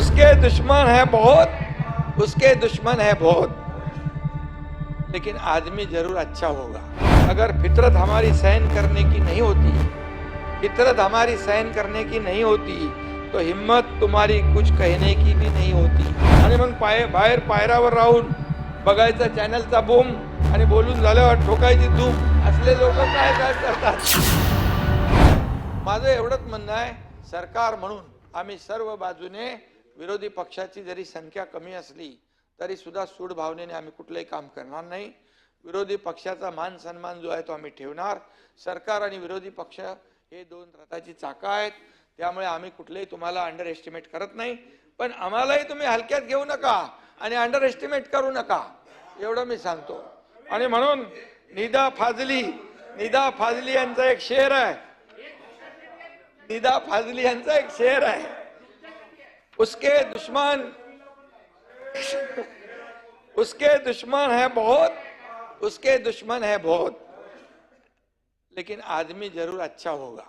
उसके दुश्मन है बहुत उसके दुश्मन है बहुत। लेकिन आदमी जरूर अच्छा होगा। अगर फितरत हमारी सहन करने की नहीं होती फितरत हमारी सहन करने की नहीं होती तो हिम्मत तुम्हारी कुछ कहने की भी नहीं होती। आणि मग पाय बाहेर पायरावर राहून बघायचा चॅनलचा बूम आणि बोलून झाल्यावर ठोकायची धूम. असले लोक काय काय करतात? माझं एवढंच म्हणणं आहे सरकार म्हणून आम्ही सर्व बाजूने विरोधी पक्षाची जरी संख्या कमी असली तरी सुद्धा सूड भावनेने आम्ही कुठलंही काम करणार नाही. विरोधी पक्षाचा मान सन्मान जो आहे तो आम्ही ठेवणार. सरकार आणि विरोधी पक्ष हे दोन रथाची चाकं आहेत. त्यामुळे आम्ही कुठलेही तुम्हाला अंडर एस्टिमेट करत नाही. पण आम्हालाही तुम्ही हलक्यात घेऊ नका आणि अंडर एस्टिमेट करू नका. एवढं मी सांगतो. आणि म्हणून निदा फाजली निदा फाजली यांचा एक शेर आहे. निदा फाजली यांचा एक शेर आहे. उसके दुश्मन उसके दुश्मन है बहुत उसके दुश्मन है बहुत। लेकिन आदमी जरूर अच्छा होगा।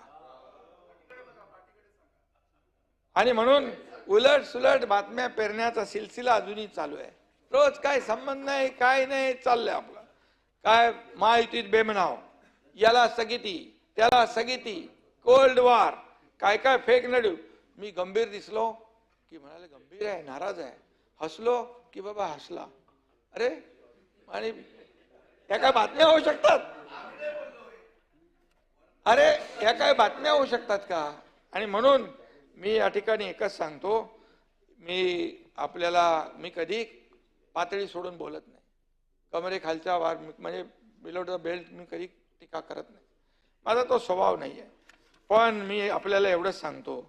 आणि म्हणून उलट सुलट बातम्या पेरण्याचा सिलसिला अजूनही चालू आहे. रोज काय संबंध नाही काय नाही चाललंय आपलं. काय महायुतीत बेमनाव. याला स्थगिती त्याला स्थगिती कोल्ड वार. काय काय फेक नडू. मी गंभीर दिसलो. की म्हणाले गंभीर आहे नाराज आहे. हसलो की बाबा हसला. अरे आणि त्या काय बातम्या होऊ शकतात? अरे या काय बातम्या होऊ शकतात का? आणि म्हणून मी या ठिकाणी एकच सांगतो मी आपल्याला मी कधी पातळी सोडून बोलत नाही. कमरेखालच्या वार म्हणजे बिलो द बेल्ट मी कधी टीका करत नाही. माझा तो स्वभाव नाही आहे पण मी आपल्याला एवढंच सांगतो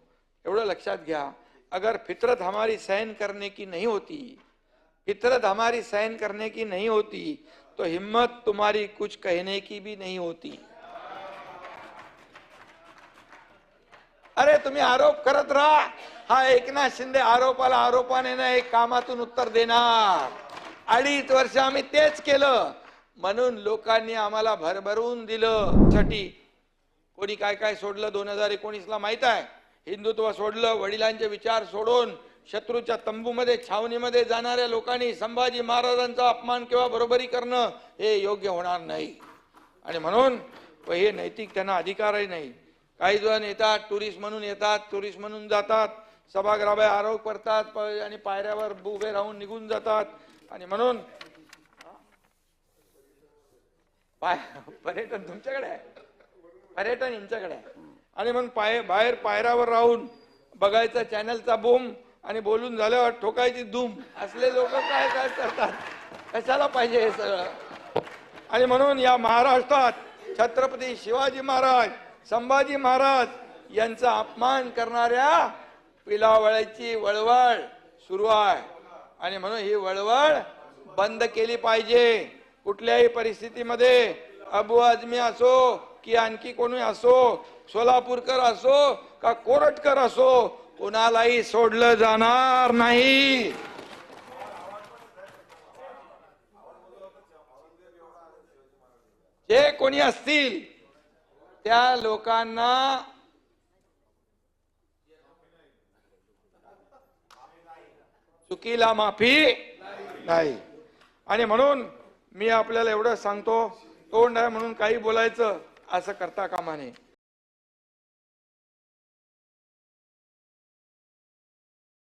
एवढं लक्षात घ्या. अगर फितरत हमारी सहन करने की नहीं होती फितरत हमारी सहन करने की नहीं होती तो हिम्मत तुम्हारी कुछ कहने की भी नहीं होती। अरे तुम्ही आरोप करत राहा। हा एकनाथ शिंदे आरोपाला आरोपाने ना एक कामातून उत्तर देणार। अडीच वर्ष आम्ही तेच केलं. म्हणून लोकांनी आम्हाला भरभरून दिलं. साठी कोणी काय काय सोडलं दोन हजार एकोणीसला माहीत आहे? हिंदुत्व सोडलं वडिलांचे विचार सोडून शत्रूच्या तंबूमध्ये छावणीमध्ये जाणाऱ्या लोकांनी संभाजी महाराजांचा अपमान किंवा बरोबरी करणं हे योग्य होणार नाही. आणि म्हणून हे नैतिक त्यांना अधिकारही नाही. काही जण येतात टुरिस्ट म्हणून येतात टुरिस्ट म्हणून जातात सभागृहाबाहेर आरोप करतात प- आणि पायऱ्यावर उभे राहून निघून जातात. आणि म्हणून पाय पर्यटन तुमच्याकडे आहे. पर्यटन यांच्याकडे आहे. आणि मग पाय बाहेर पायऱ्यावर राहून बघायचा चॅनलचा बूम आणि बोलून झाल्यावर ठोकायची धूम. असले लोक काय काय करतात? कशाला पाहिजे हे सगळं? आणि म्हणून या महाराष्ट्रात छत्रपती शिवाजी महाराज संभाजी महाराज यांचा अपमान करणाऱ्या पिलावळ्याची वळवळ सुरू आहे. आणि म्हणून ही वळवळ बंद केली पाहिजे. कुठल्याही परिस्थितीमध्ये अबू आजमी असो की आणखी कोणी असो सोलापूरकर असो का कोरटकर असो कुणालाही सोडलं जाणार नाही. जे कोणी असतील त्या लोकांना चुकीला माफी नाही. आणि म्हणून मी आपल्याला एवढं सांगतो तोंड आहे म्हणून काही बोलायचं असं करता कामा नये.